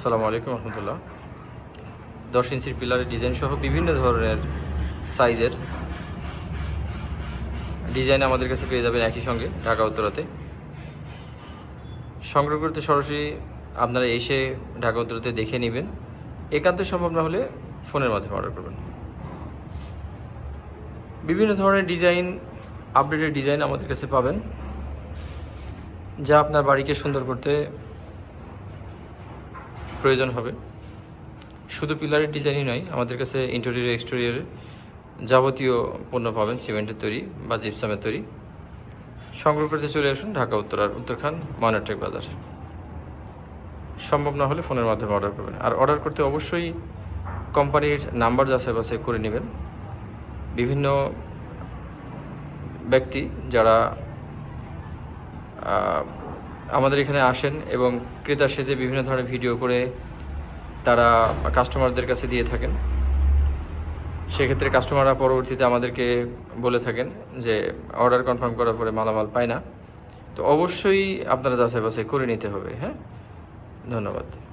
আসসালামু আলাইকুম রহমতুল্লাহ। দশ ইঞ্চির পিলারের ডিজাইন সহ বিভিন্ন ধরনের সাইজের ডিজাইন আমাদের কাছে পেয়ে যাবেন একই সঙ্গে ঢাকা উত্তরাতে। সংগ্রহ করতে সরাসরি আপনারা এসে ঢাকা উত্তরাতে দেখে নেবেন। একান্ত সম্ভব না হলে ফোনের মাধ্যমে অর্ডার করবেন। বিভিন্ন ধরনের ডিজাইন আপডেটেড ডিজাইন আমাদের কাছে পাবেন। যা আপনার বাড়িকে সুন্দর করতে প্রয়োজন হবে। শুধু পিলারের ডিজাইনই নয়, আমাদের কাছে ইন্টেরিয়র এক্সটেরিয়র যাবতীয় পণ্য পাবেন সিমেন্টের তৈরি বা জিপসামের তৈরি। সংগ্রহ করতে চলে আসুন ঢাকা উত্তরার উত্তরখান ময়নাটেক বাজার। সম্ভব না হলে ফোনের মাধ্যমে অর্ডার করবেন। আর অর্ডার করতে অবশ্যই কোম্পানির নাম্বার যাচাই বাছাই করে নেবেন। বিভিন্ন ব্যক্তি যারা আমাদের এখানে আসেন এবং ক্রেতা সেজে বিভিন্ন ধরনের ভিডিও করে তারা কাস্টমারদের কাছে দিয়ে থাকেন। সেক্ষেত্রে কাস্টমাররা পরবর্তীতে আমাদেরকে বলে থাকেন যে, অর্ডার কনফার্ম করার পরে মালামাল পায় না। তো অবশ্যই আপনারা যাচাই বাছাই করে নিতে হবে হ্যাঁ? ধন্যবাদ।